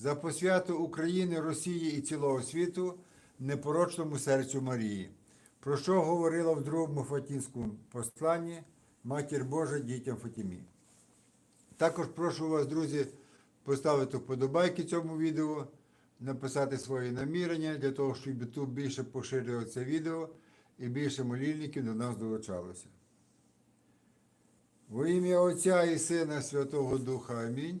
за посвяту України, Росії і цілого світу непорочному серцю Марії, про що говорила в другому Фатінському посланні Матір Божа дітям Фатімі. Також прошу вас, друзі, поставити вподобайки цьому відео, написати свої намірення для того, щоб YouTube більше поширював це відео і більше молільників до нас долучалося. Во ім'я Отця і Сина Святого Духа Амінь.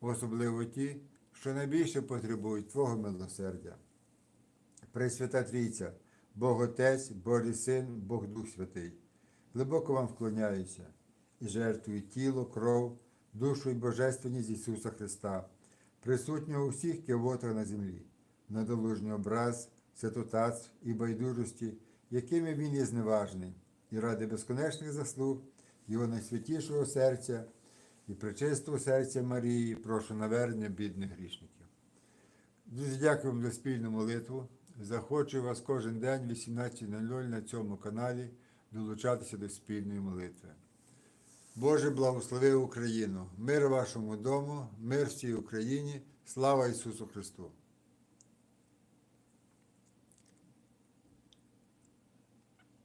особливо ті, що найбільше потребують Твого милосердя. Пресвята Трійця, Бог Отець, Божий Син, Бог Дух Святий. Глибоко вам вклоняюся і жертвую тіло, кров, душу і божественність Ісуса Христа, присутнього у всіх кивотах на землі, надолужний образ, святотатств і байдужості, якими Він є зневажний, і ради безконечних заслуг Його найсвятішого серця і пречистого серця Марії, прошу навернення бідних грішників. Дуже дякую вам за спільну молитву. Захочу вас кожен день в 18.00 на цьому каналі долучатися до спільної молитви. Боже, благослови Україну, мир вашому дому, мир всій Україні, слава Ісусу Христу!